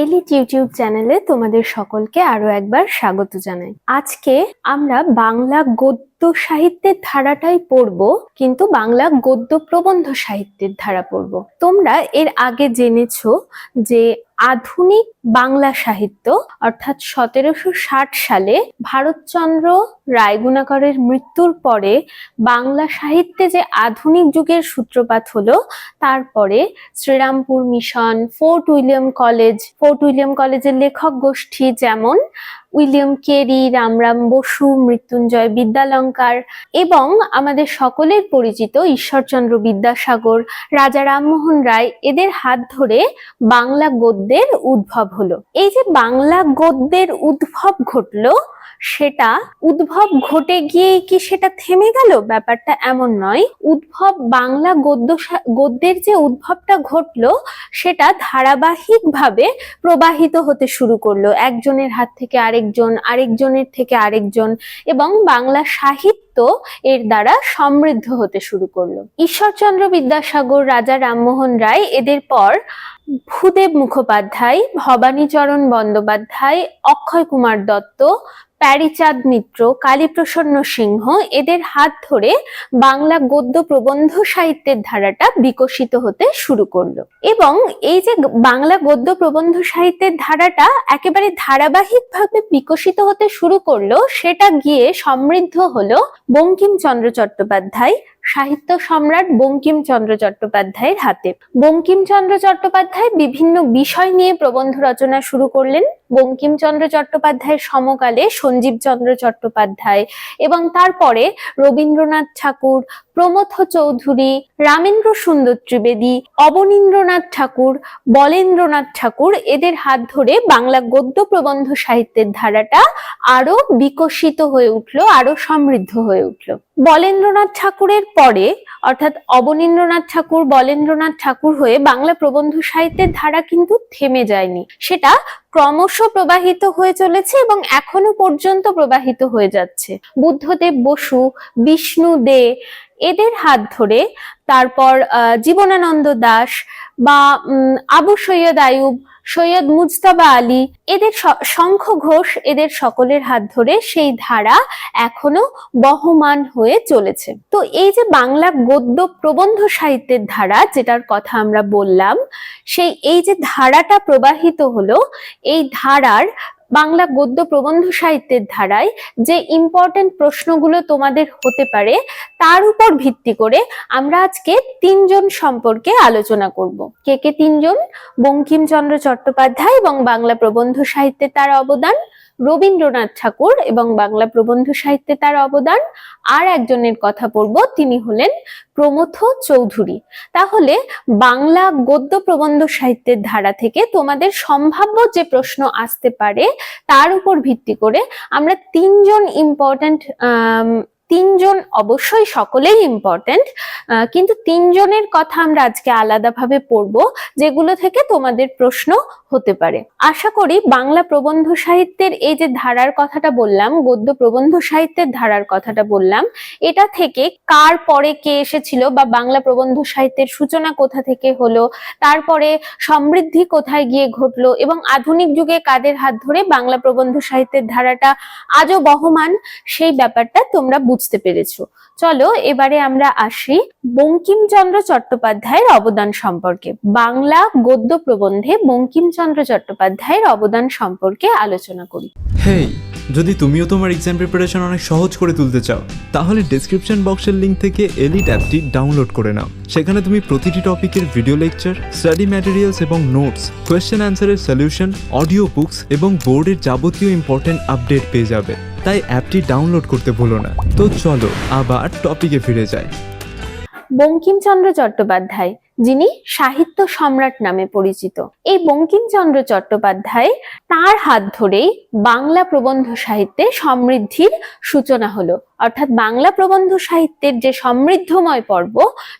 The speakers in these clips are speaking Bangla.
এলিট ইউটিউব চ্যানেলে তোমাদের সকলকে আরও একবার স্বাগত জানাই। আজকে আমরা বাংলা গদ্য সাহিত্যের ধারাটাই পড়ব, কিন্তু বাংলা গদ্য প্রবন্ধ সাহিত্যের ধারা পড়ব। তোমরা এর আগে জেনেছো যে আধুনিক বাংলা সাহিত্য, অর্থাৎ সতেরোশো ষাট সালে ভারতচন্দ্র রায়গুণাকরের মৃত্যুর পরে বাংলা সাহিত্যে যে আধুনিক যুগের সূত্রপাত হলো, তারপরে Srirampur mission, Fort William college, Fort William কলেজের লেখক গোষ্ঠী যেমন উইলিয়াম কেরি, রামরাম বসু, মৃত্যুঞ্জয় বিদ্যালঙ্কার এবং আমাদের সকলের পরিচিত ঈশ্বরচন্দ্র বিদ্যাসাগর, রাজা রামমোহন রায় এদের হাত ধরে বাংলা গদ্যের উদ্ভব হলো। এই যে বাংলা গদ্যের উদ্ভব ঘটলো, সেটা উদ্ভব ঘটে গিয়ে কি সেটা থেমে গেল? ব্যাপারটা এমন নয়। উদ্ভব বাংলা গদ্য গদ্যের যে উদ্ভবটা ঘটলো, সেটা ধারাবাহিকভাবে প্রবাহিত হতে শুরু করল। একজনের হাত থেকে আরেকজন, আরেকজনের থেকে আরেকজন এবং বাংলা সাহিত্য এর দ্বারা সমৃদ্ধ হতে শুরু করল। ঈশ্বরচন্দ্র বিদ্যাসাগর, রাজা রামমোহন রায় এদের পর ভূদেব মুখোপাধ্যায়, ভবানীচরণ বন্দ্যোপাধ্যায়, অক্ষয় কুমার দত্ত প্যারিচাঁদ মিত্র, কালীপ্রসন্ন সিংহ, এদের হাত ধরে বাংলা গদ্য প্রবন্ধ সাহিত্যের ধারাটা বিকশিত হতে শুরু করল। এবং এই যে বাংলা গদ্য প্রবন্ধ সাহিত্যের ধারাটা একেবারে ধারাবাহিকভাবে বিকশিত হতে শুরু করল, সেটা গিয়ে সমৃদ্ধ হলো বঙ্কিমচন্দ্র চট্টোপাধ্যায় সাহিত্য সম্রাট বঙ্কিমচন্দ্র চট্টোপাধ্যায়ের হাতে। বঙ্কিমচন্দ্র চট্টোপাধ্যায় বিভিন্ন বিষয় নিয়ে প্রবন্ধ রচনা শুরু করলেন বঙ্কিমচন্দ্র চট্টোপাধ্যায়ের সমকালে সঞ্জীবচন্দ্র চট্টোপাধ্যায় এবং তারপরে রবীন্দ্রনাথ ঠাকুর, প্রমথ চৌধুরী, রামেন্দ্র সুন্দর ত্রিবেদী, অবনীন্দ্রনাথ ঠাকুর, বলেন্দ্রনাথ ঠাকুর এদের হাত ধরে বাংলা গদ্য প্রবন্ধ সাহিত্যের ধারাটা আরও বিকশিত হয়ে উঠল, আরও সমৃদ্ধ হয়ে উঠল। বলেন্দ্রনাথ ঠাকুরের পরে অর্থাৎ অবনীন্দ্রনাথ ঠাকুর, বলেন্দ্রনাথ ঠাকুর হয়ে বাংলা প্রবন্ধ সাহিত্যের ধারা কিন্তু থেমে যায়নি। সেটা ক্রমশ প্রবাহিত হয়ে চলেছে এবং এখনও পর্যন্ত প্রবাহিত হয়ে যাচ্ছে। বুদ্ধদেব বসু, বিষ্ণু দে, এদের হাত ধরে তারপর জীবনানন্দ দাস বা আবু সৈয়দ আয়ুব সৈয়দ মুজতাবা আলী, এদের শঙ্খ ঘোষ এদের সকলের হাত ধরে সেই ধারা এখনও বহমান হয়ে চলেছে। তো এই যে বাংলা গদ্য প্রবন্ধ সাহিত্যের ধারা যেটার কথা আমরা বললাম, সেই, এই যে ধারাটা প্রবাহিত হলো, এই ধারার বাংলা গদ্য প্রবন্ধ সাহিত্যের ধারায় যে ইম্পর্টেন্ট প্রশ্নগুলো তোমাদের হতে পারে, তার উপর ভিত্তি করে আমরা আজকে তিনজন সম্পর্কে আলোচনা করব। কে কে তিনজন? বঙ্কিমচন্দ্র চট্টোপাধ্যায় এবং বাংলা প্রবন্ধ সাহিত্যে তার অবদান। রবীন্দ্রনাথ ঠাকুর এবং বাংলা প্রবন্ধ সাহিত্যে তার অবদান। আর একজনের কথা পড়ব তিনি হলেন প্রমথ চৌধুরী। তাহলে বাংলা গদ্য প্রবন্ধ সাহিত্যের ধারা থেকে তোমাদের সম্ভাব্য যে প্রশ্ন আসতে পারে, তার উপর ভিত্তি করে আমরা তিনজন ইম্পর্ট্যান্ট তিনজন অবশ্যই সকলেই ইম্পর্ট্যান্ট কিন্তু তিনজনের কথা আমরা আজকে আলাদাভাবে পড়ব, যেগুলো থেকে তোমাদের প্রশ্ন হতে পারে। আশা করি বাংলা প্রবন্ধ সাহিত্যের এই যে ধারার কথাটা বললাম গদ্য প্রবন্ধ সাহিত্যের ধারার কথাটা বললাম, এটা থেকে কার পরে কে এসেছিল বা বাংলা প্রবন্ধ সাহিত্যের সূচনা কোথা থেকে হলো, তারপরে সমৃদ্ধি কোথায় গিয়ে ঘটলো এবং আধুনিক যুগে কাদের হাত ধরে বাংলা প্রবন্ধ সাহিত্যের ধারাটা আজও বহমান, সেই ব্যাপারটা তোমরা বুঝতে পেরেছ। চলো, এবারে আমরা আসি বঙ্কিমচন্দ্র চট্টোপাধ্যায়ের অবদান সম্পর্কে। বাংলা গদ্য প্রবন্ধে বঙ্কিমচন্দ্র চট্টোপাধ্যায়ের অবদান সম্পর্কে আলোচনা করি। যদি তুমিও তোমার এক্সাম প্রিপারেশন অনেক সহজ করে তুলতে চাও, তাহলে ডেসক্রিপশন বক্সের লিঙ্ক থেকে এলিট অ্যাপটি ডাউনলোড করে নাও। সেখানে তুমি প্রতিটি টপিকের ভিডিও লেকচার স্টাডি ম্যাটেরিয়ালস এবং নোটস কোয়েশ্চেন অ্যান্সারের সলিউশন অডিও বুকস এবং বোর্ডের যাবতীয় ইম্পর্টেন্ট আপডেট পেয়ে যাবে। তাই অ্যাপটি ডাউনলোড করতে ভুলো না। তো চলো, আবার টপিকে ফিরে যাই। বঙ্কিমচন্দ্র চট্টোপাধ্যায় যিনি সাহিত্য সম্রাট নামে পরিচিত। এই বঙ্কিমচন্দ্র চট্টোপাধ্যায় তার হাত ধরেই বাংলা প্রবন্ধ সাহিত্যে সমৃদ্ধির সূচনা হলো। অর্থাৎ বাংলা প্রবন্ধ সাহিত্যের যে সমৃদ্ধময় পর্ব,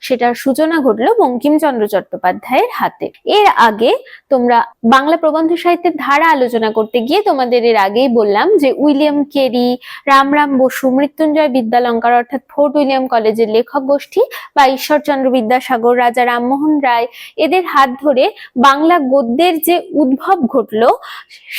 সেটার সূচনা ঘটলো বঙ্কিমচন্দ্র চট্টোপাধ্যায়ের হাতে। এর আগে তোমরা বাংলা প্রবন্ধ সাহিত্যের ধারা আলোচনা করতে গিয়ে তোমাদের এর আগেই বললাম যে উইলিয়াম কেরি, রামরাম বসু, মৃত্যুঞ্জয় বিদ্যালঙ্কার অর্থাৎ ফোর্ট উইলিয়াম কলেজের লেখক গোষ্ঠী বা ঈশ্বরচন্দ্র বিদ্যাসাগর, রাজা রামমোহন রায়, এদের হাত ধরে বাংলা গদ্যের যে উদ্ভব ঘটলো,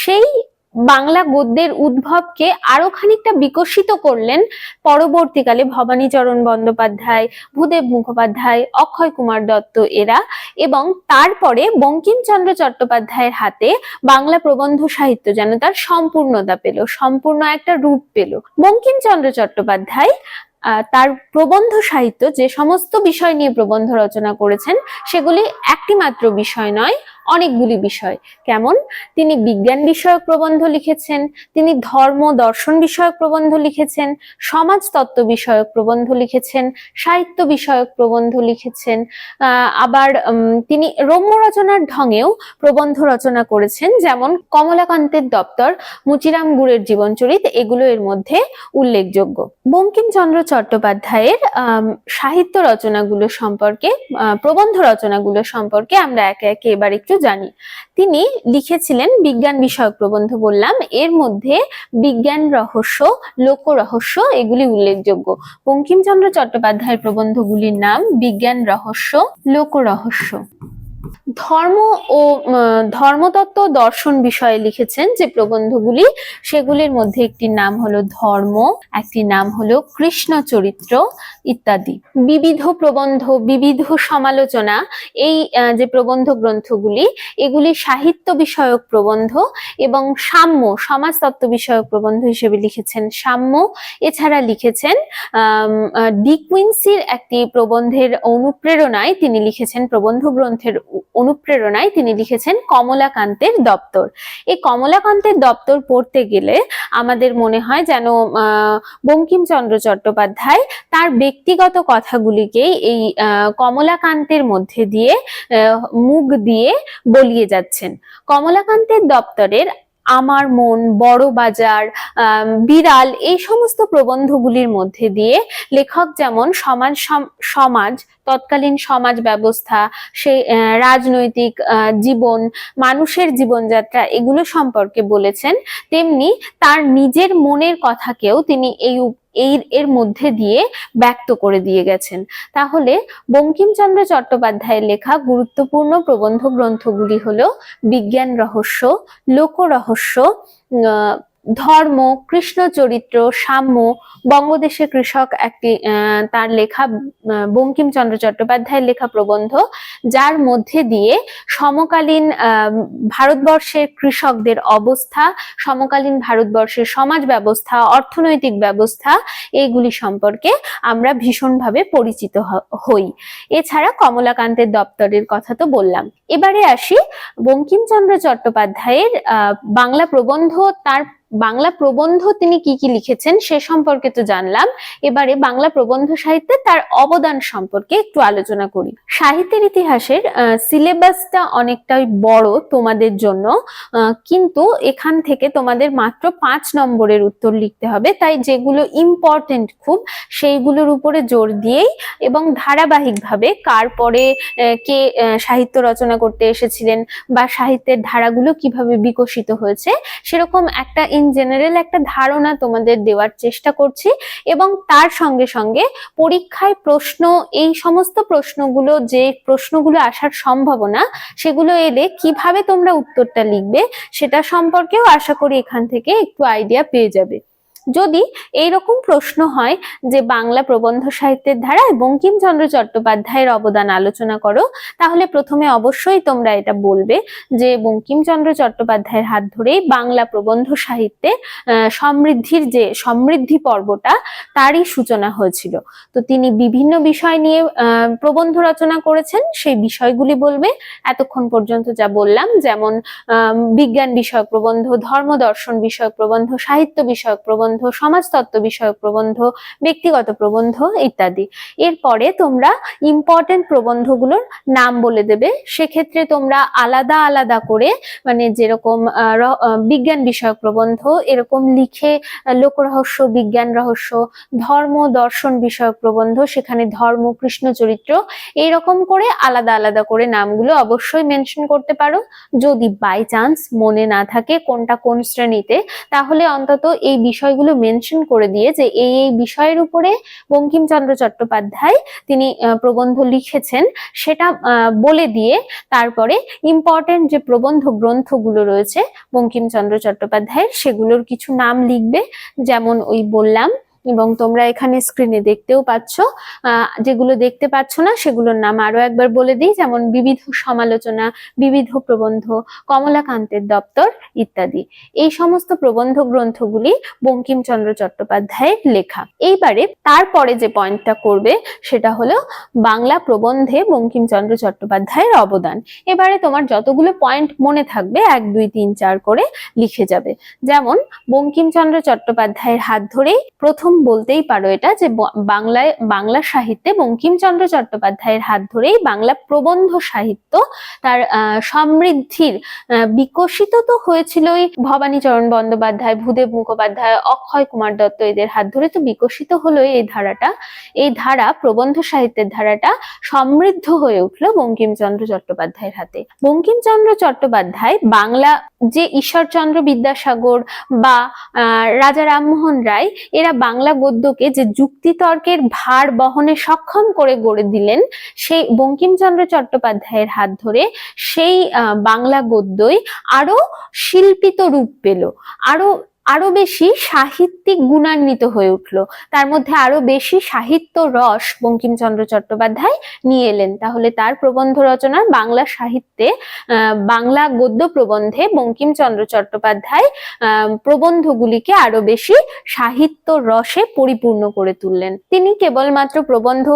সেই বাংলা গদ্যের উদ্ভবকে আরও খানিকটা বিকশিত করলেন পরবর্তীকালে ভবানীচরণ বন্দ্যোপাধ্যায়, ভূদেব মুখোপাধ্যায়, অক্ষয় কুমার দত্ত এরা এবং তারপরে বঙ্কিমচন্দ্র চট্টোপাধ্যায়ের হাতে বাংলা প্রবন্ধ সাহিত্য যেন তার সম্পূর্ণতা পেল, সম্পূর্ণ একটা রূপ পেল। বঙ্কিমচন্দ্র চট্টোপাধ্যায় তার প্রবন্ধ সাহিত্য যে সমস্ত বিষয় নিয়ে প্রবন্ধ রচনা করেছেন, সেগুলি একটি মাত্র বিষয় নয় অনেকগুলি বিষয়। কেমন? তিনি বিজ্ঞান বিষয়ক প্রবন্ধ লিখেছেন, তিনি ধর্ম দর্শন বিষয়ক প্রবন্ধ লিখেছেন সমাজতত্ত্ব বিষয়ক প্রবন্ধ লিখেছেন, সাহিত্য বিষয়ক প্রবন্ধ লিখেছেন আবার তিনি রম্য রচনার ঢঙেও প্রবন্ধ রচনা করেছেন, যেমন কমলাকান্তের দপ্তর, মুচিরাম গুড়ের জীবনচরিত, এগুলো এর মধ্যে উল্লেখযোগ্য। বঙ্কিমচন্দ্র চট্টোপাধ্যায়ের সাহিত্য রচনাগুলো সম্পর্কে প্রবন্ধ রচনাগুলো সম্পর্কে আমরা একে একে এবার একটু জানি। তিনি লিখেছিলেন বিজ্ঞান বিষয়ক প্রবন্ধ বললাম। এর মধ্যে বিজ্ঞান রহস্য, লোক রহস্য এগুলি উল্লেখযোগ্য। বঙ্কিমচন্দ্র চট্টোপাধ্যায়ের প্রবন্ধগুলির নাম বিজ্ঞান রহস্য, লোক রহস্য। ধর্ম ও ধর্মতত্ত্ব দর্শন বিষয়ে লিখেছেন যে প্রবন্ধগুলি সেগুলির মধ্যে একটি নাম হলো ধর্ম একটি নাম হলো কৃষ্ণ চরিত্র ইত্যাদি। বিবিধ প্রবন্ধ বিবিধ সমালোচনা এই যে প্রবন্ধ গ্রন্থগুলি এগুলি সাহিত্য বিষয়ক প্রবন্ধ এবং সাম্য সমাজতত্ত্ব বিষয়ক প্রবন্ধ হিসেবে লিখেছেন সাম্য। এছাড়া লিখেছেন আম, আহ, ডি একটি প্রবন্ধের অনুপ্রেরণায় তিনি লিখেছেন প্রবন্ধ গ্রন্থের অনুপ্রেরণায় তিনি লিখেছেন কমলাকান্তের দপ্তর। এই কমলাকান্তের দপ্তর পড়তে গেলে আমাদের মনে হয় যেন বঙ্কিমচন্দ্র চট্টোপাধ্যায় তার ব্যক্তিগত কথাগুলিকেই এই কমলাকান্তের মধ্যে দিয়ে মুখ দিয়ে বলিয়ে যাচ্ছেন। কমলাকান্তের দপ্তরের আমার মন, বড় বাজার বিড়াল এই সমস্ত প্রবন্ধগুলির মধ্যে দিয়ে লেখক যেমন সমাজ সম- সমাজ, তৎকালীন সমাজ ব্যবস্থা সেই রাজনৈতিক জীবন, মানুষের জীবনযাত্রা এগুলো সম্পর্কে বলেছেন, তেমনি তার নিজের মনের কথাকেও তিনি এই এই এর মধ্যে দিয়ে ব্যক্ত করে দিয়ে গেছেন। তাহলে বঙ্কিমচন্দ্র চট্টোপাধ্যায়ের লেখা গুরুত্বপূর্ণ প্রবন্ধ গ্রন্থগুলি হল বিজ্ঞান রহস্য লোক রহস্য ধর্ম, কৃষ্ণ চরিত্র, সাম্য, বঙ্গদেশের কৃষক একটি তার লেখা বঙ্কিমচন্দ্র চট্টোপাধ্যায়ের লেখা প্রবন্ধ, যার মধ্যে দিয়ে সমকালীন ভারতবর্ষের কৃষকদের অবস্থা, সমকালীন ভারতবর্ষের সমাজ ব্যবস্থা, অর্থনৈতিক ব্যবস্থা, এইগুলি সম্পর্কে আমরা ভীষণভাবে পরিচিত হই। এছাড়া কমলাকান্তের দপ্তরের কথা তো বললাম। এবারে আসি বঙ্কিমচন্দ্র চট্টোপাধ্যায়ের বাংলা প্রবন্ধ, তার বাংলা প্রবন্ধ তিনি কি কি লিখেছেন সে সম্পর্কে তো জানলাম। এবারে বাংলা প্রবন্ধ সাহিত্যে তার অবদান সম্পর্কে একটু আলোচনা করি। সাহিত্যের ইতিহাসের সিলেবাসটা অনেকটাই বড় তোমাদের জন্য কিন্তু এখান থেকে তোমাদের মাত্র পাঁচ নম্বরের উত্তর লিখতে হবে। তাই যেগুলো ইম্পর্টেন্ট খুব, সেইগুলোর উপরে জোর দিয়েই এবং ধারাবাহিকভাবে কার পরে কে সাহিত্য রচনা করতে এসেছিলেন বা সাহিত্যের ধারাগুলো কীভাবে বিকশিত হয়েছে, সেরকম একটা ইন জেনারেল একটা ধারণা তোমাদের দেওয়ার চেষ্টা করছি এবং তার সঙ্গে সঙ্গে পরীক্ষায় প্রশ্ন, এই সমস্ত প্রশ্নগুলো, যে প্রশ্নগুলো আসার সম্ভাবনা, সেগুলো এলে কীভাবে তোমরা উত্তরটা লিখবে, সেটা সম্পর্কেও আশা করি এখান থেকে একটু আইডিয়া পেয়ে যাবে। যদি এইরকম প্রশ্ন হয় যে বাংলা প্রবন্ধ সাহিত্যের ধারায় বঙ্কিমচন্দ্র চট্টোপাধ্যায়ের অবদান আলোচনা করো, তাহলে প্রথমে অবশ্যই তোমরা এটা বলবে যে বঙ্কিমচন্দ্র চট্টোপাধ্যায়ের হাত ধরেই বাংলা প্রবন্ধ সাহিত্যে সমৃদ্ধির যে সমৃদ্ধি পর্বটা, তারই সূচনা হয়েছিল। তো তিনি বিভিন্ন বিষয় নিয়ে প্রবন্ধ রচনা করেছেন, সেই বিষয়গুলি বলবে। এতক্ষণ পর্যন্ত যা বললাম, যেমন বিজ্ঞান বিষয়ক প্রবন্ধ, ধর্ম দর্শন বিষয়ক প্রবন্ধ, সাহিত্য বিষয়ক প্রবন্ধ সমাজতত্ত্ব বিষয়ক প্রবন্ধ, ব্যক্তিগত প্রবন্ধ ইত্যাদি। এরপরে তোমরা ইম্পর্টেন্ট প্রবন্ধগুলোর নাম বলে দেবে। সেক্ষেত্রে তোমরা আলাদা আলাদা করে মানে যেরকম বিজ্ঞান বিষয়ক প্রবন্ধ, এরকম লিখে লোকরহস্য, বিজ্ঞান রহস্য, ধর্ম, দর্শন বিষয়ক প্রবন্ধ, সেখানে ধর্ম, কৃষ্ণ চরিত্র, এইরকম করে আলাদা আলাদা করে নামগুলো অবশ্যই মেনশন করতে পারো। যদি বাই চান্স মনে না থাকে কোনটা কোন শ্রেণীতে, তাহলে অন্তত এই বিষয়গুলো বিষয়গুলো মেনশন করে দিয়ে যে এই এই বিষয়ের উপরে বঙ্কিমচন্দ্র চট্টোপাধ্যায় তিনি প্রবন্ধ লিখেছেন, সেটা বলে দিয়ে তারপরে ইম্পর্টেন্ট যে প্রবন্ধ গ্রন্থগুলো রয়েছে বঙ্কিমচন্দ্র চট্টোপাধ্যায়ের, সেগুলোর কিছু নাম লিখবে, যেমন ওই বললাম এবং তোমরা এখানে স্ক্রিনে দেখতেও পাচ্ছ যেগুলো দেখতে পাচ্ছ না, সেগুলোর নাম আরও একবার বলে দিই, যেমন বিবিধ সমালোচনা, বিবিধ প্রবন্ধ, কমলাকান্তের দপ্তর ইত্যাদি। এই সমস্ত প্রবন্ধ গ্রন্থগুলি বঙ্কিমচন্দ্র চট্টোপাধ্যায়ের লেখা। এইবারে তারপরে যে পয়েন্টটা করবে, সেটা হলো বাংলা প্রবন্ধে বঙ্কিমচন্দ্র চট্টোপাধ্যায়ের অবদান। এবারে তোমার যতগুলো পয়েন্ট মনে থাকবে, এক, দুই, তিন, চার করে লিখে যাবে। যেমন বঙ্কিমচন্দ্র চট্টোপাধ্যায়ের হাত ধরেই প্রথম বলতেই পারো এটা যে বাংলায়, বাংলা সাহিত্যে বঙ্কিমচন্দ্র চট্টোপাধ্যায়ের হাত ধরেই বাংলা প্রবন্ধ সাহিত্য তার সমৃদ্ধির বিকশিত তো হয়েছিলই ভবানীচরণ বন্দ্যোপাধ্যায়, ভূদেব মুখোপাধ্যায়, অক্ষয় কুমার দত্ত এদের হাত ধরে তো বিকশিত হলোই এই ধারাটা। এই ধারা, প্রবন্ধ সাহিত্যের ধারাটা সমৃদ্ধ হয়ে উঠল বঙ্কিমচন্দ্র চট্টোপাধ্যায়ের হাতে। বঙ্কিমচন্দ্র চট্টোপাধ্যায় বাংলা যে ঈশ্বরচন্দ্র বিদ্যাসাগর বা রাজা রামমোহন রায়, এরা বাংলা গদ্যকে যে যুক্তিতর্কের ভার বহনে সক্ষম করে গড়ে দিলেন সেই বঙ্কিমচন্দ্র চট্টোপাধ্যায়ের হাত ধরে সেই বাংলা গদ্যই আরও শিল্পিত রূপ পেল, আরও আরও বেশি সাহিত্যিক গুণান্বিত হয়ে উঠল। তার মধ্যে আরও বেশি সাহিত্য রস বঙ্কিমচন্দ্র চট্টোপাধ্যায় নিয়ে এলেন। তাহলে তার প্রবন্ধ রচনার বাংলা সাহিত্যে বাংলা গদ্য প্রবন্ধে বঙ্কিমচন্দ্র চট্টোপাধ্যায় প্রবন্ধগুলিকে আরও বেশি সাহিত্য রসে পরিপূর্ণ করে তুললেন। তিনি কেবলমাত্র প্রবন্ধ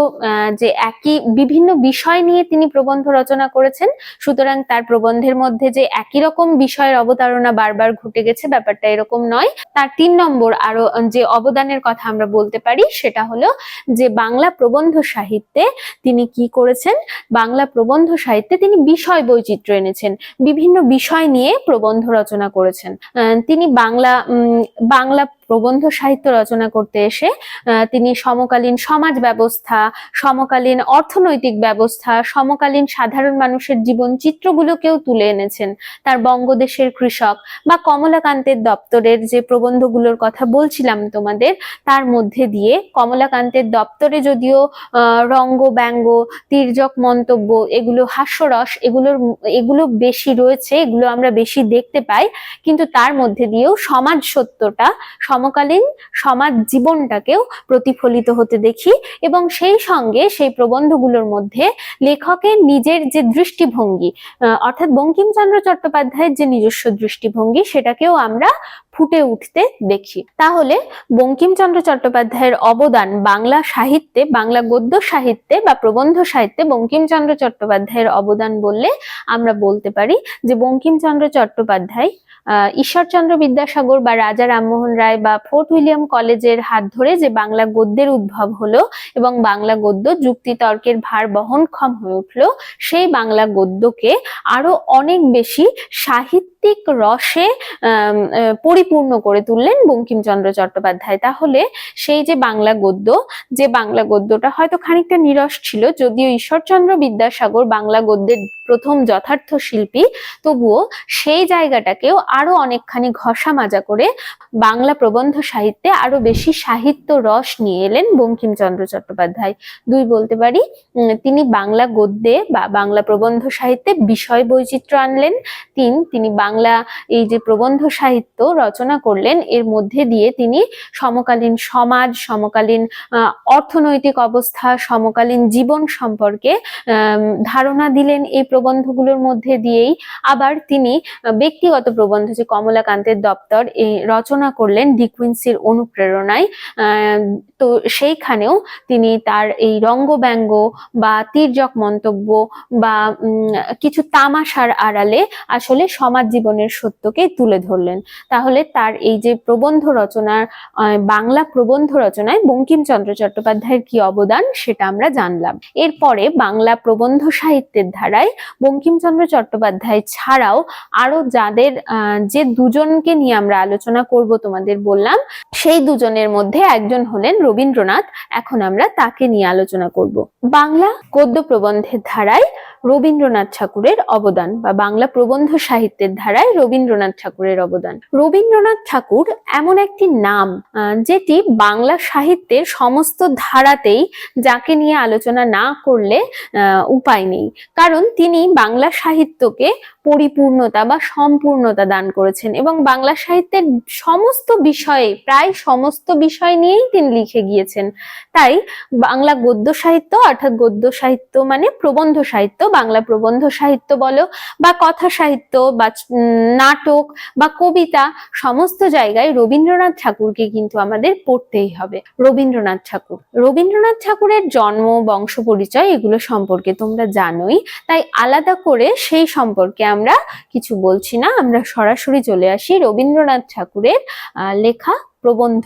যে একই বিভিন্ন বিষয় নিয়ে তিনি প্রবন্ধ রচনা করেছেন, সুতরাং তার প্রবন্ধের মধ্যে যে একই রকম বিষয়ের অবতারণা বারবার ঘটে গেছে, ব্যাপারটা এরকম নয়। তার তিন নম্বর আরও যে অবদানের কথা আমরা বলতে পারি সেটা হলো যে বাংলা প্রবন্ধ সাহিত্যে তিনি কি করেছেন? বাংলা প্রবন্ধ সাহিত্যে তিনি বিষয় বৈচিত্র্য এনেছেন, বিভিন্ন বিষয় নিয়ে প্রবন্ধ রচনা করেছেন। তিনি বাংলা বাংলা প্রবন্ধ সাহিত্য রচনা করতে এসে তিনি সমকালীন সমাজ ব্যবস্থা, সমকালীন অর্থনৈতিক ব্যবস্থা, সমকালীন সাধারণ মানুষের জীবন চিত্রগুলোকেও তুলে এনেছেন। তার বঙ্গদেশের কৃষক বা কমলাকান্তের দপ্তরের যে প্রবন্ধগুলোর কথা বলছিলাম তোমাদের, তার মধ্যে দিয়ে কমলাকান্তের দপ্তরে যদিও রঙ্গ, ব্যঙ্গ, তির্যক মন্তব্য, এগুলো হাস্যরস, এগুলোর, এগুলো বেশি রয়েছে, এগুলো আমরা বেশি দেখতে পাই, কিন্তু তার মধ্যে দিয়েও সমাজ সত্যটা সমকালীন সমাজ জীবনটাকেও প্রতিফলিত হতে দেখি এবং সেই সঙ্গে সেই প্রবন্ধগুলোর মধ্যে লেখকের নিজের যে দৃষ্টিভঙ্গি অর্থাৎ বঙ্কিমচন্দ্র চট্টোপাধ্যায়ের যে নিজস্ব দৃষ্টিভঙ্গি সেটাকেও আমরা ফুটে উঠতে দেখি। তাহলে বঙ্কিমচন্দ্র চট্টোপাধ্যায়ের অবদান বাংলা সাহিত্যে, বাংলা গদ্য সাহিত্যে বা প্রবন্ধ সাহিত্যে বঙ্কিমচন্দ্র চট্টোপাধ্যায়ের অবদান বললে আমরা বলতে পারি যে বঙ্কিমচন্দ্র চট্টোপাধ্যায় ঈশ্বরচন্দ্র বিদ্যাসাগর বা রাজা রামমোহন রায় বা ফোর্ট উইলিয়াম কলেজের হাত ধরে যে বাংলা গদ্যের উদ্ভব হলো এবং বাংলা গদ্য যুক্তিতর্কের ভার বহনক্ষম হয়ে উঠল, সেই বাংলা গদ্যকে আরও অনেক বেশি সাহিত্যিক রসে পরিপূর্ণ করে তুললেন বঙ্কিমচন্দ্র চট্টোপাধ্যায়। তাহলে সেই যে বাংলা গদ্য, যে বাংলা গদ্যটা হয়তো খানিকটা নিরস ছিল, যদিও ঈশ্বরচন্দ্র বিদ্যাসাগর বাংলা গদ্যের প্রথম যথার্থ শিল্পী, তবুও সেই জায়গাটাকেও আরও অনেকখানি ঘষা মাজা করে বাংলা প্রবন্ধ সাহিত্যে আরও বেশি সাহিত্য রস নিয়ে এলেন বঙ্কিমচন্দ্র চট্টোপাধ্যায়। দুই বলতে পারি তিনি বাংলা গদ্যে বা বাংলা প্রবন্ধ সাহিত্যে বিষয় বৈচিত্র্য আনলেন, তিন, তিনি বাংলা এই যে প্রবন্ধ সাহিত্য রচনা করলেন, এর মধ্যে দিয়ে তিনি সমকালীন সমাজ, সমকালীন অর্থনৈতিক অবস্থা, সমকালীন জীবন সম্পর্কে ধারণা দিলেন এই প্রবন্ধগুলোর মধ্যে দিয়েই। আবার তিনি ব্যক্তিগত প্রবন্ধ যে কমলাকান্তের দপ্তর, এই রচনা করলেন ডিকুইন্সির অনুপ্রেরণায়। তো সেইখানেও তিনি তার এই রঙ্গব্যঙ্গ বা তীর্যক মন্তব্য বা কিছু তামাশার আড়ালে আসলে সমাজ জীবনের সত্যকে তুলে ধরলেন। তাহলে তার এই যে প্রবন্ধ রচনার বাংলা প্রবন্ধ রচনায় বঙ্কিমচন্দ্র চট্টোপাধ্যায়ের কি অবদান সেটা আমরা জানলাম। এরপরে বাংলা প্রবন্ধ সাহিত্যের ধারায় বঙ্কিমচন্দ্র চট্টোপাধ্যায় ছাড়াও আরও যাদের যে দুজনকে নিয়ে আমরা আলোচনা করব তোমাদের বললাম, সেই দুজনের মধ্যে একজন হলেন রবীন্দ্রনাথ। এখন আমরা তাকে নিয়ে আলোচনা করব। বাংলা গদ্য প্রবন্ধের ধারায় রবীন্দ্রনাথ ঠাকুরের অবদান বা বাংলা প্রবন্ধ সাহিত্যের ধারায় রবীন্দ্রনাথ ঠাকুরের অবদান। রবীন্দ্রনাথ ঠাকুর এমন একটি নাম যেটি বাংলা সাহিত্যের সমস্ত ধারাতেই যাকে নিয়ে আলোচনা না করলে উপায় নেই। কারণ তিনি বাংলা সাহিত্যকে পরিপূর্ণতা বা সম্পূর্ণতা দান করেছেন এবং বাংলা সাহিত্যের সমস্ত বিষয়ে, প্রায় সমস্ত বিষয় নিয়েই তিনি লিখে গিয়েছেন। তাই বাংলা গদ্য সাহিত্য অর্থাৎ গদ্য সাহিত্য মানে প্রবন্ধ সাহিত্য, বাংলা প্রবন্ধ সাহিত্য বলো বা কথা সাহিত্য বা নাটক বা কবিতা, সমস্ত জায়গায় রবীন্দ্রনাথ ঠাকুরকে কিন্তু আমাদের পড়তেই হবে। রবীন্দ্রনাথ ঠাকুর, রবীন্দ্রনাথ ঠাকুরের জন্ম, বংশ পরিচয় এগুলো সম্পর্কে তোমরা জানোই, তাই আলাদা করে সেই সম্পর্কে আমরা কিছু বলছি না। আমরা সরাসরি চলে আসি রবীন্দ্রনাথ ঠাকুরের লেখা প্রবন্ধ,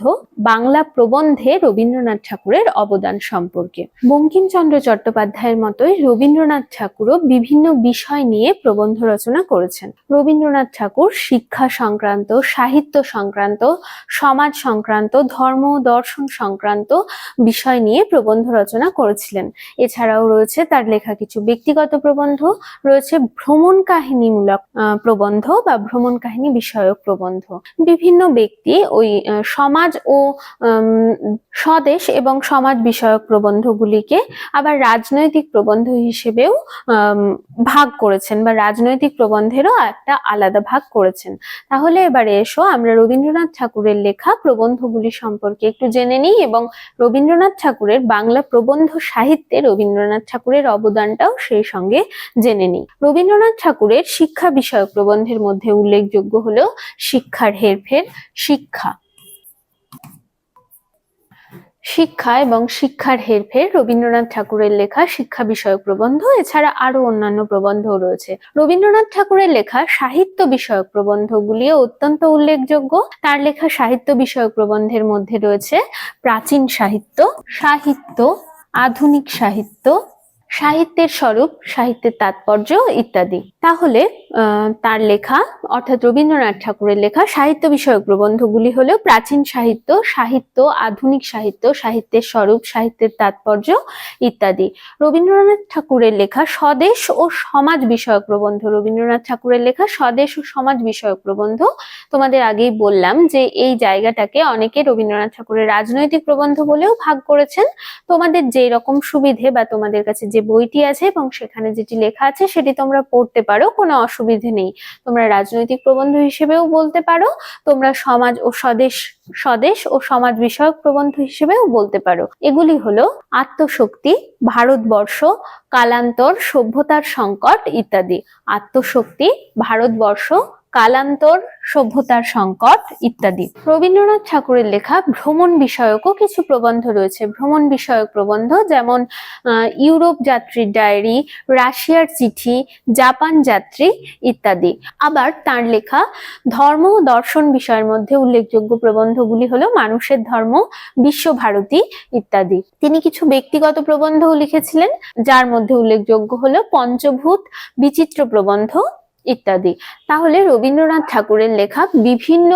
বাংলা প্রবন্ধে রবীন্দ্রনাথ ঠাকুরের অবদান সম্পর্কে। বঙ্কিমচন্দ্র চট্টোপাধ্যায়ের মতোই রবীন্দ্রনাথ ঠাকুরও বিভিন্ন বিষয় নিয়ে প্রবন্ধ রচনা করেছেন। রবীন্দ্রনাথ ঠাকুর শিক্ষা সংক্রান্ত, সাহিত্য সংক্রান্ত, সমাজ সংক্রান্ত, ধর্ম দর্শন সংক্রান্ত বিষয় নিয়ে প্রবন্ধ রচনা করেছিলেন। এছাড়াও রয়েছে তার লেখা কিছু ব্যক্তিগত প্রবন্ধ, রয়েছে ভ্রমণ কাহিনীমূলক প্রবন্ধ বা ভ্রমণ কাহিনী বিষয়ক প্রবন্ধ। বিভিন্ন ব্যক্তি ওই সমাজ ও স্বদেশ এবং সমাজ বিষয়ক প্রবন্ধগুলিকে আবার রাজনৈতিক প্রবন্ধ হিসেবেও ভাগ করেছেন বা রাজনৈতিক প্রবন্ধেরও একটা আলাদা ভাগ করেছেন। তাহলে এবারে এসো, আমরা রবীন্দ্রনাথ ঠাকুরের লেখা প্রবন্ধগুলি সম্পর্কে একটু জেনে নিই এবং রবীন্দ্রনাথ ঠাকুরের বাংলা প্রবন্ধ সাহিত্যে রবীন্দ্রনাথ ঠাকুরের অবদানটাও সেই সঙ্গে জেনে নিই। রবীন্দ্রনাথ ঠাকুরের শিক্ষা বিষয়ক প্রবন্ধের মধ্যে উল্লেখযোগ্য হলো শিক্ষার হেরফের, শিক্ষা। শিক্ষা এবং শিক্ষার হেরফের রবীন্দ্রনাথ ঠাকুরের লেখা শিক্ষা বিষয়ক প্রবন্ধ, এছাড়া আরও অন্যান্য প্রবন্ধও রয়েছে। রবীন্দ্রনাথ ঠাকুরের লেখা সাহিত্য বিষয়ক প্রবন্ধগুলিও অত্যন্ত উল্লেখযোগ্য। তার লেখা সাহিত্য বিষয়ক প্রবন্ধের মধ্যে রয়েছে প্রাচীন সাহিত্য সাহিত্য, আধুনিক সাহিত্য, সাহিত্যের স্বরূপ, সাহিত্যের তাৎপর্য ইত্যাদি। তাহলে তার লেখা, অর্থাৎ রবীন্দ্রনাথ ঠাকুরের লেখা, সাহিত্য বিষয়ক প্রবন্ধগুলি হলো প্রাচীন সাহিত্য সাহিত্য, আধুনিক সাহিত্য, সাহিত্যের স্বরূপ, সাহিত্যের তাৎপর্য ইত্যাদি। রবীন্দ্রনাথ ঠাকুরের লেখা স্বদেশ ও সমাজ বিষয়ক প্রবন্ধ। রবীন্দ্রনাথ ঠাকুরের লেখা স্বদেশ ও সমাজ বিষয়ক প্রবন্ধ। তোমাদের আগেই বললাম যে এই জায়গাটাকে অনেকে রবীন্দ্রনাথ ঠাকুরের রাজনৈতিক প্রবন্ধ বলেও ভাগ করেছেন। তোমাদের যে রকম সুবিধে বা তোমাদের কাছে যে বইটি আছে এবং সেখানে যেটি লেখা আছে সেটি তোমরা পড়তে পারো, কোনো অসুবিধে নেই। তোমরা রাজনৈতিক প্রবন্ধ হিসেবেও বলতে পারো, তোমরা সমাজ ও স্বদেশ স্বদেশ ও সমাজ বিষয়ক প্রবন্ধ হিসেবেও বলতে পারো। এগুলি হলো আত্মশক্তি, ভারতবর্ষ, কালান্তর, সভ্যতার সংকট ইত্যাদি। আত্মশক্তি, ভারতবর্ষ কালান্তর, সভ্যতার সংকট ইত্যাদি। রবীন্দ্রনাথ ঠাকুরের লেখা ভ্রমণ বিষয়কও কিছু প্রবন্ধ রয়েছে। ভ্রমণ বিষয়ক প্রবন্ধ যেমন ইউরোপ যাত্রীর ডায়েরি, রাশিয়ার চিঠি, জাপান যাত্রী ইত্যাদি। আবার তার লেখা ধর্ম দর্শন বিষয়ের মধ্যে উল্লেখযোগ্য প্রবন্ধগুলি হলো মানুষের ধর্ম, বিশ্বভারতী ইত্যাদি। তিনি কিছু ব্যক্তিগত প্রবন্ধও লিখেছিলেন, যার মধ্যে উল্লেখযোগ্য হলো পঞ্চভূত, বিচিত্র প্রবন্ধ ইত্যাদি। তাহলে রবীন্দ্রনাথ ঠাকুরের লেখা বিভিন্ন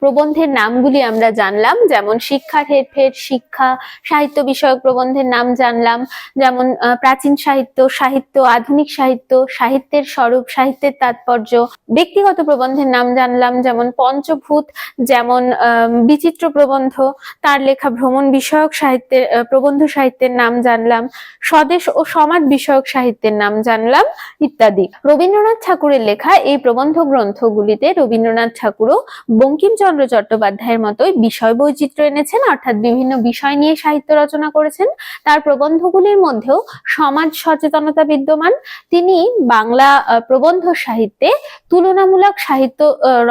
প্রবন্ধের নামগুলি আমরা জানলাম, যেমন শিক্ষার হেরফের, শিক্ষা, সাহিত্য বিষয়ক প্রবন্ধের নাম জানলাম, যেমন প্রাচীন সাহিত্য সাহিত্য, আধুনিক সাহিত্য, সাহিত্যের স্বরূপ, সাহিত্যের তাৎপর্য, ব্যক্তিগত প্রবন্ধের নাম জানলাম, যেমন পঞ্চভূত, যেমন বিচিত্র প্রবন্ধ, তার লেখা ভ্রমণ বিষয়ক সাহিত্যের প্রবন্ধ সাহিত্যের নাম জানলাম, স্বদেশ ও সমাজ বিষয়ক সাহিত্যের নাম জানলাম, ইত্যাদি। রবীন্দ্রনাথ ঠাকুরের লেখা এই প্রবন্ধ গ্রন্থগুলিতে রবীন্দ্রনাথ ঠাকুরও বঙ্কিমচন্দ্র চট্টোপাধ্যায়ের মতোই বিষয় বৈচিত্র্য এনেছেন, অর্থাৎ বিভিন্ন বিষয় নিয়ে সাহিত্য রচনা করেছেন। তার প্রবন্ধগুলির মধ্যেও সমাজ সচেতনতা বিদ্যমান। তিনি বাংলা প্রবন্ধ সাহিত্যে তুলনামূলক সাহিত্য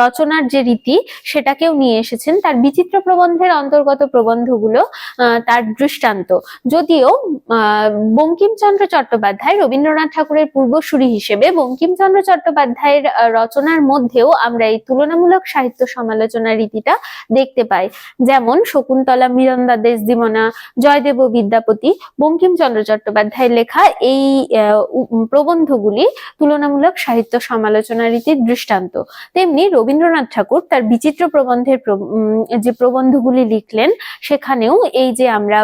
রচনার যে রীতি, সেটাকেও নিয়ে এসেছেন। তার বিচিত্র প্রবন্ধের অন্তর্গত প্রবন্ধগুলো তার দৃষ্টান্ত। যদিও বঙ্কিমচন্দ্র চট্টোপাধ্যায় রবীন্দ্রনাথ ঠাকুরের পূর্বসূরি হিসেবে বঙ্কিমচন্দ্র চট্টোপাধ্যায় চট্টোপাধ্যায়ের রচনার মধ্যেও আমরা এই তুলনামূলক সাহিত্য সমালোচনা রীতিটা দেখতে পাই। যেমন শকুন্তলা, মিরন্দা, দেশদিমনা, জয়দেব বিদ্যাপতি, বঙ্কিমচন্দ্র চট্টোপাধ্যায়ের লেখা এই প্রবন্ধগুলি তুলনামূলক সাহিত্য সমালোচনা রীতির দৃষ্টান্ত। তেমনি রবীন্দ্রনাথ ঠাকুর তার বিচিত্র প্রবন্ধের যে প্রবন্ধগুলি লিখলেন, সেখানেও এই যে আমরা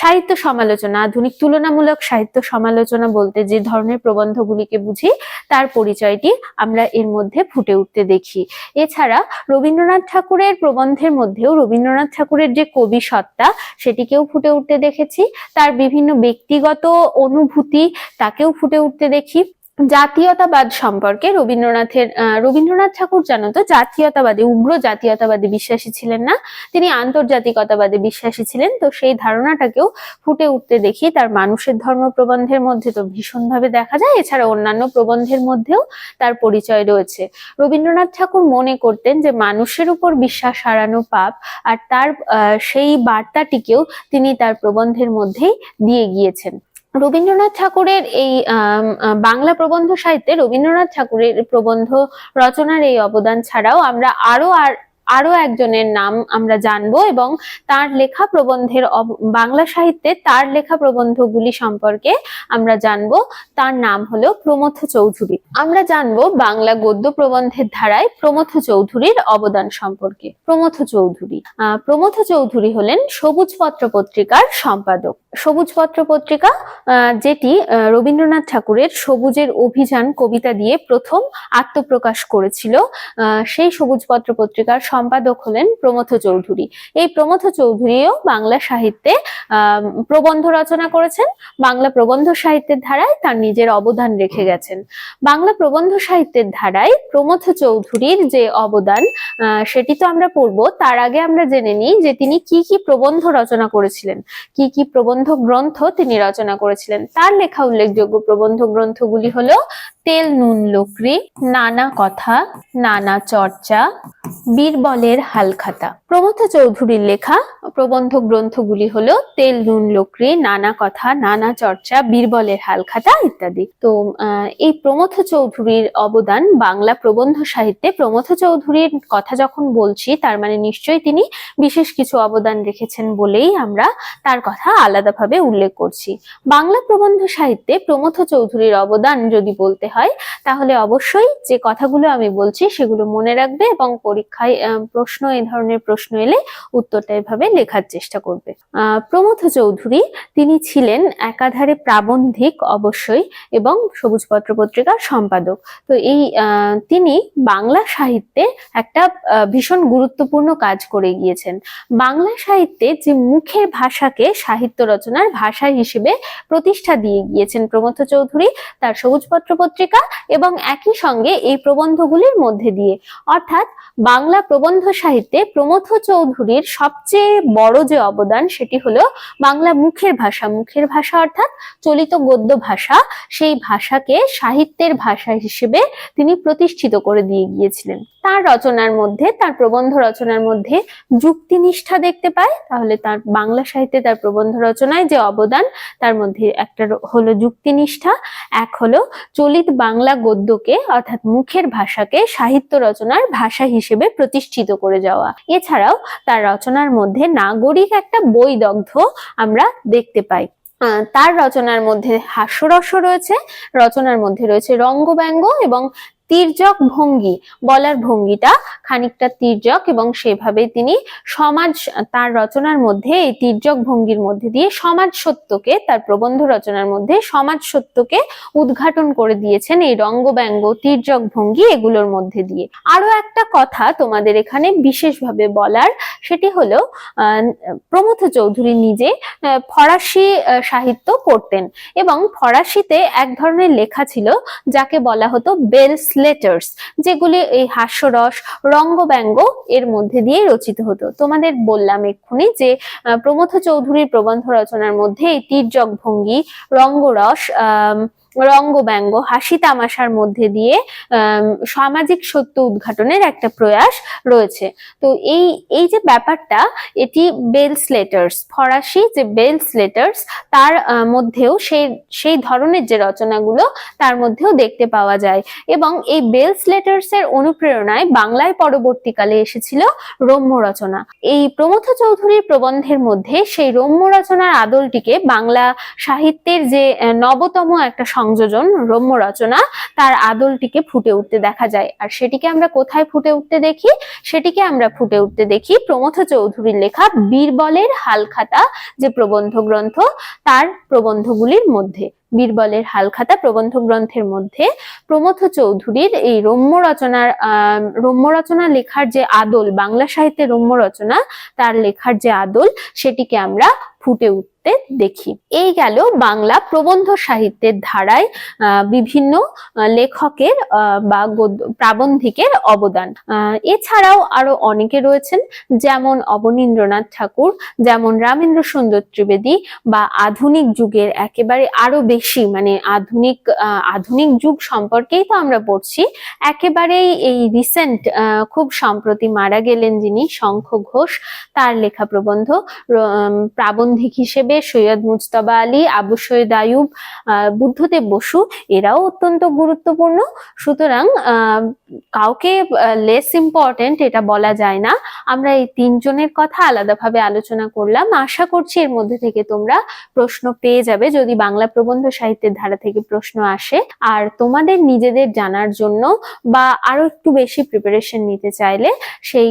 সাহিত্য সমালোচনা, আধুনিক তুলনামূলক সাহিত্য সমালোচনা বলতে যে ধরনের প্রবন্ধগুলিকে বুঝি, তার পরিচয়টি আমরা এর মধ্যে ফুটে উঠতে দেখি। এছাড়া রবীন্দ্রনাথ ঠাকুরের প্রবন্ধের মধ্যেও রবীন্দ্রনাথ ঠাকুরের যে কবি সত্তা, সেটিকেও ফুটে উঠতে দেখেছি। তার বিভিন্ন ব্যক্তিগত অনুভূতি, তাকেও ফুটে উঠতে দেখি। জাতীয়তাবাদ সম্পর্কে রবীন্দ্রনাথের রবীন্দ্রনাথ ঠাকুর জানো তো? জাতীয়তাবাদী, উগ্র জাতীয়তাবাদী বিশ্বাসী ছিলেন না? তিনি আন্তর্জাতিকতাবাদে বিশ্বাসী ছিলেন। তো সেই ধারণাটাকেও ফুটে উঠতে দেখি। তার মানুষের ধর্ম প্রবন্ধের মধ্যে তো ভীষণভাবে দেখা যায়। এছাড়া অন্যান্য প্রবন্ধের মধ্যেও তার পরিচয় রয়েছে। রবীন্দ্রনাথ ঠাকুর মনে করতেন যে মানুষের উপর বিশ্বাস হারানো পাপ আর তার সেই বার্তাটিকেও তিনি তার প্রবন্ধের মধ্যেই দিয়ে গিয়েছেন। রবীন্দ্রনাথ ঠাকুরের এই বাংলা প্রবন্ধ সাহিত্যে রবীন্দ্রনাথ ঠাকুরের প্রবন্ধ রচনার এই অবদান ছাড়াও আমরা আরও আর আরও একজনের নাম আমরা জানব এবং তার লেখা প্রবন্ধের বাংলা সাহিত্যে তার লেখা প্রবন্ধগুলি সম্পর্কে আমরা জানব। তার নাম হলো প্রমথ চৌধুরী। আমরা জানব বাংলা গদ্য প্রবন্ধের ধারায় প্রমথ চৌধুরীর অবদান সম্পর্কে। প্রমথ চৌধুরী। আহ, প্রমথ চৌধুরী হলেন সবুজ পত্র পত্রিকার সম্পাদক। সবুজ পত্র পত্রিকা যেটি রবীন্দ্রনাথ ঠাকুরের সবুজের অভিযান কবিতা দিয়ে প্রথম আত্মপ্রকাশ করেছিল। সেই সবুজ পত্র পত্রিকার সম্পাদক হলেন প্রমথ চৌধুরী। এই প্রমথ চৌধুরীও বাংলা সাহিত্যে প্রবন্ধ রচনা করেছেন। বাংলা প্রবন্ধ সাহিত্যের ধারায় তার নিজের অবদান রেখে গেছেন। বাংলা প্রবন্ধ সাহিত্যের ধারায় প্রমথ চৌধুরীর যে অবদান সেটি তো আমরা পড়ব। তার আগে আমরা জেনে নিই যে তিনি কি কি প্রবন্ধ রচনা করেছিলেন। কি কি প্রবন্ধ গ্রন্থ তিনি রচনা করেছিলেন। তার লেখা উল্লেখযোগ্য প্রবন্ধ গ্রন্থগুলি হলো তেল, নুন লোকরি নানা কথা, নানা চর্চা, বীরবলের হালখাতা। প্রমথ চৌধুরীর লেখা, প্রবন্ধ গ্রন্থগুলি হলো তেল, নুন লোকরি নানা কথা, নানা চর্চা, বীরবলের হালখাতা ইত্যাদি। তো এই প্রমথ চৌধুরীর অবদান বাংলা প্রবন্ধ সাহিত্যে, প্রমথ চৌধুরীর কথা যখন বলছি, তার মানে নিশ্চয়ই তিনি বিশেষ কিছু অবদান রেখেছেন বলেই আমরা তার কথা আলাদাভাবে উল্লেখ করছি। বাংলা প্রবন্ধ সাহিত্যে প্রমথ চৌধুরীর অবদান যদি বলতে হয়, তাহলে অবশ্যই যে কথাগুলো আমি বলছি সেগুলো মনে রাখবে এবং পরীক্ষায় প্রশ্ন, এই ধরনের প্রশ্ন এলে উত্তরটা এভাবে লেখার চেষ্টা করবে। প্রমথ চৌধুরী, তিনি ছিলেন একাধারে প্রাবন্ধিক অবশ্যই এবং সবুজ পত্র পত্রিকার সম্পাদক। তো এই তিনি বাংলা সাহিত্যে একটা ভীষণ গুরুত্বপূর্ণ কাজ করে গিয়েছেন। বাংলা সাহিত্যে যে মুখের ভাষাকে সাহিত্য রচনার ভাষা হিসেবে প্রতিষ্ঠা দিয়ে গিয়েছেন প্রমথ চৌধুরী, তার সবুজপত্র পত্রিকা এবং একই সঙ্গে এই প্রবন্ধগুলির মধ্যে দিয়ে। অর্থাৎ বাংলা প্রবন্ধ সাহিত্যে প্রমথ চৌধুরীর সবচেয়ে বড় যে অবদান সেটি হলো বাংলা মুখের ভাষা। মুখের ভাষা অর্থাৎ চলিত গদ্য ভাষা, সেই ভাষাকে সাহিত্যের ভাষা হিসেবে তিনি প্রতিষ্ঠিত করে দিয়ে গিয়েছিলেন। তার রচনার মধ্যে, তার প্রবন্ধ রচনার মধ্যে যুক্তিনিষ্ঠা দেখতে পায়। তাহলে তার বাংলা সাহিত্যে তার প্রবন্ধ রচনায় যে অবদান, তার মধ্যে একটা হলো যুক্তিনিষ্ঠা, এক হলো চলিত বাংলা গদ্যকে, অর্থাৎ মুখের ভাষাকে সাহিত্য রচনার ভাষা হিসেবে প্রতিষ্ঠিত করে যাওয়া। এছাড়াও তার রচনার মধ্যে নাগরিক একটা বৈদগ্ধ আমরা দেখতে পাই। তার রচনার মধ্যে হাস্যরস রয়েছে, রচনার মধ্যে রয়েছে রঙ্গব্যঙ্গ এবং তির্যক ভঙ্গি, বলার ভঙ্গিটা খানিকটা তির্যক এবং সেভাবে তিনি সমাজ, তার রচনার মধ্যে এই তির্যক ভঙ্গির মধ্যে দিয়ে সমাজ সত্যকে, তার প্রবন্ধ রচনার মধ্যে সমাজ সত্যকে উদ্ঘাটন করে দিয়েছেন এই রঙ্গব্যঙ্গ তির্যক ভঙ্গি এগুলোর মধ্যে দিয়ে। আরও একটা কথা তোমাদের এখানে বিশেষভাবে বলার, সেটি হলো প্রমথ চৌধুরী নিজে ফরাসি সাহিত্য পড়তেন এবং ফরাসিতে এক ধরনের লেখা ছিল যাকে বলা হতো বেলস লেটার্স যেগুলি এই হাস্যরস রঙ্গব্যঙ্গ এর মধ্যে দিয়ে রচিত হতো। তোমাদের বললাম এক্ষুনি যে আহ, প্রমথ চৌধুরীর প্রবন্ধ রচনার মধ্যে এই তীর্যক ভঙ্গি রঙ্গরস আম, রঙ্গব্যঙ্গ, হাসি তামাশার মধ্যে দিয়ে সামাজিক সত্য উদ্ঘাটনের একটা প্রয়াস রয়েছে। তো এই এই যে ব্যাপারটা, এটি বেলস লেটার্স, ফরাসি যে বেলস লেটার্স, তার মধ্যেও সেই সেই ধরনের যে রচনাগুলো, তার মধ্যেও দেখতে পাওয়া যায়। এবং এই বেলস লেটার্স এর অনুপ্রেরণায় বাংলায় পরবর্তীকালে এসেছিল রম্য রচনা। এই প্রমথ চৌধুরীর প্রবন্ধের মধ্যে সেই রম্য রচনার আদলটিকে বাংলা সাহিত্যের যে নবতম একটা সংযোজন রম্য রচনা তার আদলটিকে ফুটে উঠতে দেখা যায়। আর সেটিকে আমরা কোথায় ফুটে উঠতে দেখি? সেটিকে আমরা ফুটে উঠতে দেখি প্রমথ চৌধুরীর লেখা বীরবলের হালখাতা যে প্রবন্ধ গ্রন্থ তার প্রবন্ধগুলির মধ্যে। বীরবলের হালখাতা প্রবন্ধ গ্রন্থের মধ্যে প্রমথ চৌধুরীর এই রম্য রচনার আহ, রম্য রচনা লেখার যে আদল বাংলা সাহিত্যের রম্য রচনা তার লেখার যে আদল সেটিকে আমরা ফুটে উঠতে দেখি। এই গেল বাংলা প্রবন্ধ সাহিত্যের ধারায় বিভিন্ন লেখকের বা প্রাবন্ধিকের অবদান। এছাড়াও আরও অনেকে রয়েছেন, যেমন অবনীন্দ্রনাথ ঠাকুর, যেমন রামেন্দ্র সুন্দর ত্রিবেদী, বা আধুনিক যুগের একেবারে আরও বেশি মানে আধুনিক আধুনিক যুগ সম্পর্কেই তো আমরা পড়ছি। একেবারেই এই রিসেন্ট খুব সম্প্রতি মারা গেলেন যিনি শঙ্খ ঘোষ, তার লেখা প্রবন্ধ, র- প্রাবন্ধিক হিসেবে সৈয়দ মুজতবা আলী, আবু সৈয়দ আয়ুব বুদ্ধদেব বসু, এরাও অত্যন্ত গুরুত্বপূর্ণ। সুতরাং কাউকে লেস ইম্পর্টেন্ট এটা বলা যায় না। আমরা এই তিনজনের কথা আলাদাভাবে আলোচনা করলাম। আশা করছি এর মধ্যে থেকে তোমরা প্রশ্ন পেয়ে যাবে যদি বাংলা প্রবন্ধ সাহিত্যের ধারা থেকে প্রশ্ন আসে। আর তোমাদের নিজেদের জানার জন্য বা আরও একটু বেশি প্রিপারেশন নিতে চাইলে সেই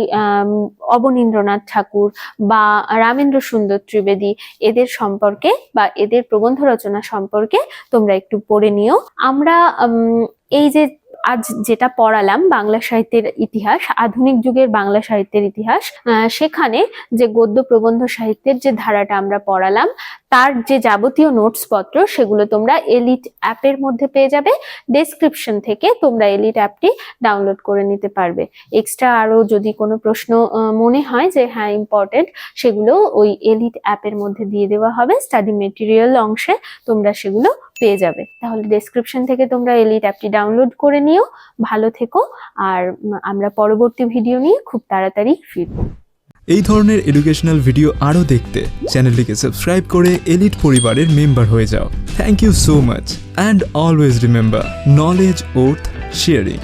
অবনীন্দ্রনাথ ঠাকুর বা রামেন্দ্র সুন্দর ত্রিবেদী এদের সম্পর্কে বা এদের প্রবন্ধ রচনা সম্পর্কে তোমরা একটু পড়ে নিও। আমরা এই যে আজ যেটা পড়ালাম বাংলা সাহিত্যের ইতিহাস, আধুনিক যুগের বাংলা সাহিত্যের ইতিহাস সেখানে যে গদ্য প্রবন্ধ সাহিত্যের যে ধারাটা আমরা পড়ালাম, তার যে যাবতীয় নোটস পত্র, সেগুলো তোমরা এলিট অ্যাপের মধ্যে পেয়ে যাবে। ডেসক্রিপশন থেকে তোমরা এলিট অ্যাপটি ডাউনলোড করে নিতে পারবে। এক্সট্রা আরও যদি কোনো প্রশ্ন মনে হয় যে হ্যাঁ ইম্পর্টেন্ট সেগুলো ওই এলিট অ্যাপের মধ্যে দিয়ে দেওয়া হবে। স্টাডি মেটেরিয়াল অংশে তোমরা সেগুলো পেয়ে যাবে। তাহলে ডেসক্রিপশন থেকে তোমরা এলিট অ্যাপটি ডাউনলোড করে নিও, ভালো থেকো, আর আমরা পরবর্তী ভিডিও নিয়ে খুব তাড়াতাড়ি ফিরবো। এই ধরনের এডুকেশনাল ভিডিও আরও দেখতে চ্যানেলটিকে সাবস্ক্রাইব করে এলিট পরিবারের মেম্বার হয়ে যাও। Thank you so much and always remember knowledge worth sharing